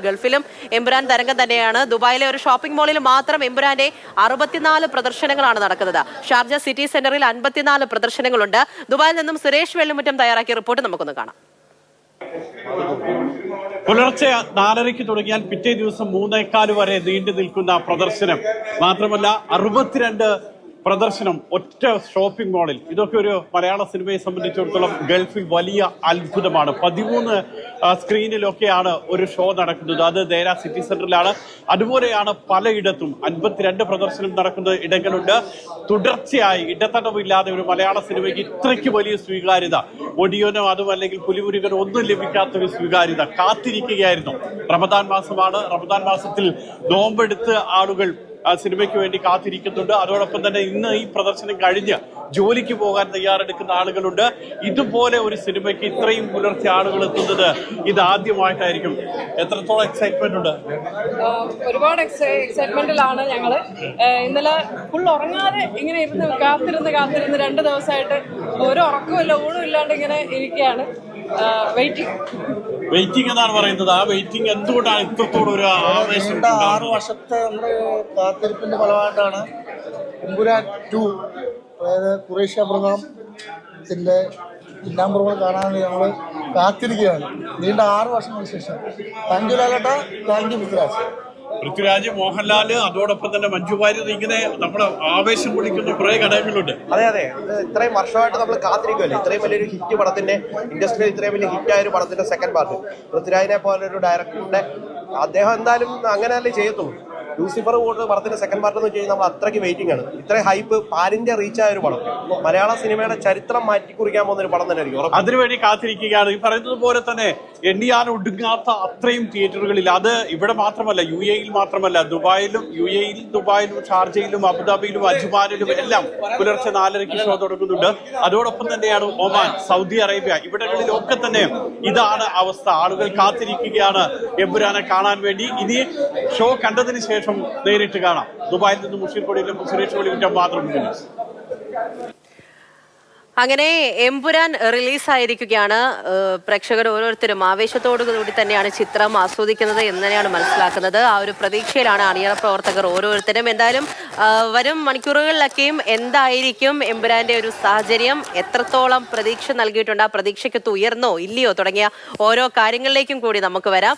ഗൾഫിലും എംബ്രാൻ തരംഗം തന്നെയാണ്. ദുബായിലെ ഒരു ഷോപ്പിംഗ് മാളിൽ മാത്രം എംബ്രാന്റെ അറുപത്തിനാല് പ്രദർശനങ്ങളാണ് നടക്കുന്നത്. ഷാർജ സിറ്റി സെന്ററിൽ അൻപത്തിനാല് പ്രദർശനങ്ങളുണ്ട്. ദുബായിൽ നിന്നും സുരേഷ് വെള്ളിമുറ്റം തയ്യാറാക്കിയ റിപ്പോർട്ട് നമുക്കൊന്ന് കാണാം. പുലർച്ചെ നാലരയ്ക്ക് തുടങ്ങിയാൽ പിറ്റേ ദിവസം മൂന്നേക്കാൽ വരെ നീണ്ടു നിൽക്കുന്ന പ്രദർശനം. മാത്രമല്ല അറുപത്തിരണ്ട് പ്രദർശനം ഒറ്റ ഷോപ്പിംഗ് മാളിൽ. ഇതൊക്കെ ഒരു മലയാള സിനിമയെ സംബന്ധിച്ചിടത്തോളം ഗൾഫിൽ വലിയ അത്ഭുതമാണ്. പതിമൂന്ന് സ്ക്രീനിലൊക്കെയാണ് ഒരു ഷോ നടക്കുന്നത്. അത് ദേര സിറ്റി സെന്ററിലാണ്. അതുപോലെയാണ് പലയിടത്തും അൻപത്തിരണ്ട് പ്രദർശനം നടക്കുന്ന ഇടങ്ങളുണ്ട്. തുടർച്ചയായി ഇടത്തടവില്ലാതെ ഒരു മലയാള സിനിമയ്ക്ക് ഇത്രയ്ക്ക് വലിയ സ്വീകാര്യത. ഒടിയനോ അതും അല്ലെങ്കിൽ പുലിമുരുകനോ ഒന്നും ലഭിക്കാത്ത ഒരു സ്വീകാര്യത. കാത്തിരിക്കുകയായിരുന്നു. റമദാൻ മാസമാണ്. റമദാൻ മാസത്തിൽ നോമ്പെടുത്ത് ആളുകൾ സിനിമയ്ക്ക് വേണ്ടി കാത്തിരിക്കുന്നുണ്ട്. അതോടൊപ്പം തന്നെ ഇന്ന് ഈ പ്രദർശനം കഴിഞ്ഞ് ജോലിക്ക് പോകാൻ തയ്യാറെടുക്കുന്ന ആളുകളുണ്ട്. ഇതുപോലെ ഒരു സിനിമയ്ക്ക് ഇത്രയും പുലർച്ചെ ആളുകൾ എത്തുന്നത് ഇത് ആദ്യമായിട്ടായിരിക്കും എത്രത്തോളം എക്സൈറ്റ്മെന്റ് ഉണ്ട്? ഒരുപാട് എക്സൈറ്റ്മെന്റിലാണ് ഞങ്ങൾ ഇന്നലെ ഫുൾ ഉറങ്ങാതെ ഇങ്ങനെ ഇരുന്ന് കാത്തിരുന്ന് കാത്തിരുന്ന് രണ്ട് ദിവസമായിട്ട് ഒരു ഉറക്കമില്ല ഊണും ഇല്ലാണ്ട് ഇങ്ങനെ ഇരിക്കുകയാണ്. വെയിറ്റിംഗ് വെയിറ്റിംഗ് എന്നാണ് പറയുന്നത്. ആ വെയിറ്റിംഗ് എന്തുകൊണ്ടാണ് ഇത്രത്തോളം ഒരു ആവേശം ആറ് വർഷത്തെ നമ്മുടെ കാത്തിരിപ്പിന്റെ ഫലമായിട്ടാണ് കുമ്പുരാൻ ടു അതായത് കുറേഷ്യ പ്രതാപത്തിന്റെ പിന്നാമ്പുറങ്ങൾ കാണാൻ നമ്മൾ കാത്തിരിക്കുകയാണ്. നീണ്ട ആറ് വർഷങ്ങൾക്ക് ശേഷം. താങ്ക് യു ലാലേട്ട. Thank you Prithviraj. Prithviraj Mohanlal അതോടൊപ്പം തന്നെ മഞ്ജു വാര്യർ ഇങ്ങനെ നമ്മുടെ ആവേശം കൊള്ളിക്കുന്ന കുറെ ഘടകങ്ങളുണ്ട്. അതെ അതെ. ഇത് ഇത്രയും വർഷമായിട്ട് നമ്മൾ കാത്തിരിക്കുമല്ലേ ഇത്രയും വലിയൊരു ഹിറ്റ് പടത്തിന്റെ ഇൻഡസ്ട്രിയിൽ ഇത്രയും വലിയ ഹിറ്റായ ഒരു പടത്തിന്റെ സെക്കൻഡ് പാർട്ട് പൃഥ്വിരാജിനെ പോലെ ഒരു ഡയറക്ടറിന്റെ അദ്ദേഹം എന്തായാലും അങ്ങനെയല്ലേ ചെയ്യത്തുള്ളൂ. ലൂസിഫർ കൂട്ട് പടത്തിന്റെ സെക്കൻഡ് പാർട്ട് എന്ന് വെച്ച് കഴിഞ്ഞാൽ നമ്മൾ അത്രയ്ക്ക് വെയിറ്റിംഗ് ആണ്. ഇത്രയും ഹൈപ്പ് പാരിന്റെ റീച്ച് ആയ ഒരു പടം. മലയാള സിനിമയുടെ ചരിത്രം മാറ്റി കുറിക്കാൻ പോകുന്ന ഒരു പടം തന്നെ ആയിരിക്കും അതിനുവേണ്ടി കാത്തിരിക്കുകയാണ്. ഈ പറയുന്നത് പോലെ തന്നെ എണ്ണിയാൻ ഒടുങ്ങാത്ത അത്രയും തിയേറ്ററുകളിൽ അത് ഇവിടെ മാത്രമല്ല യു എയിൽ മാത്രമല്ല ദുബായിലും യു എയിൽ ദുബായിലും ഷാർജയിലും അബുദാബിയിലും അജ്മാനിലും എല്ലാം പുലർച്ചെ നാലരയ്ക്ക് ഷോ തുടങ്ങുന്നുണ്ട്. അതോടൊപ്പം തന്നെയാണ് ഒമാൻ സൗദി അറേബ്യ ഇവിടങ്ങളിലൊക്കെ തന്നെ ഇതാണ് അവസ്ഥ. ആളുകൾ കാത്തിരിക്കുകയാണ് എമ്പുരാനെ കാണാൻ വേണ്ടി. ഇനി ഷോ കണ്ടതിന് ശേഷം നേരിട്ട് കാണാം. ദുബായിൽ നിന്ന് മുഷീർ കൊടിയിലും സുരേഷ് കൊടിയിലും മാത്രം. അങ്ങനെ എമ്പുരാൻ റിലീസായിരിക്കുകയാണ്. ആയിരിക്കുകയാണ് പ്രേക്ഷകർ ഓരോരുത്തരും ആവേശത്തോടു കൂടി തന്നെയാണ് ചിത്രം ആസ്വദിക്കുന്നത് എന്ന് തന്നെയാണ് മനസ്സിലാക്കുന്നത്. ആ ഒരു പ്രതീക്ഷയിലാണ് അണിയറ പ്രവർത്തകർ ഓരോരുത്തരും. എന്തായാലും വരും മണിക്കൂറുകളിലൊക്കെയും എന്തായിരിക്കും എമ്പുരാന്റെ ഒരു സാഹചര്യം? എത്രത്തോളം പ്രതീക്ഷ നൽകിയിട്ടുണ്ട്? ആ പ്രതീക്ഷയ്ക്കത്ത് ഉയർന്നോ ഇല്ലയോ തുടങ്ങിയ ഓരോ കാര്യങ്ങളിലേക്കും കൂടി നമുക്ക് വരാം.